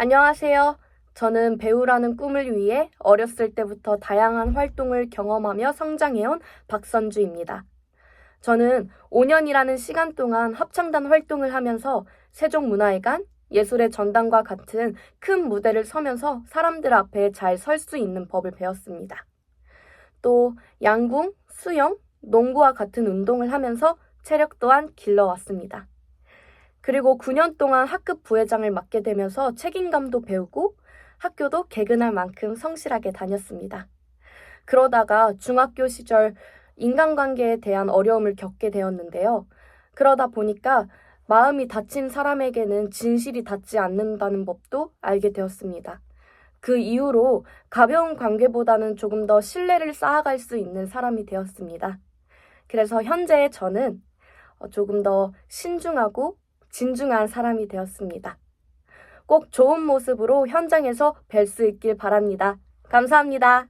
안녕하세요. 저는 배우라는 꿈을 위해 어렸을 때부터 다양한 활동을 경험하며 성장해온 박선주입니다. 저는 5년이라는 시간 동안 합창단 활동을 하면서 세종문화회관, 예술의 전당과 같은 큰 무대를 서면서 사람들 앞에 잘 설 수 있는 법을 배웠습니다. 또 양궁, 수영, 농구와 같은 운동을 하면서 체력 또한 길러왔습니다. 그리고 9년 동안 학급 부회장을 맡게 되면서 책임감도 배우고 학교도 개근할 만큼 성실하게 다녔습니다. 그러다가 중학교 시절 인간관계에 대한 어려움을 겪게 되었는데요. 그러다 보니까 마음이 다친 사람에게는 진실이 닿지 않는다는 법도 알게 되었습니다. 그 이후로 가벼운 관계보다는 조금 더 신뢰를 쌓아갈 수 있는 사람이 되었습니다. 그래서 현재 저는 어, 조금 더 신중하고 진중한 사람이 되었습니다. 꼭 좋은 모습으로 현장에서 뵐 수 있길 바랍니다. 감사합니다.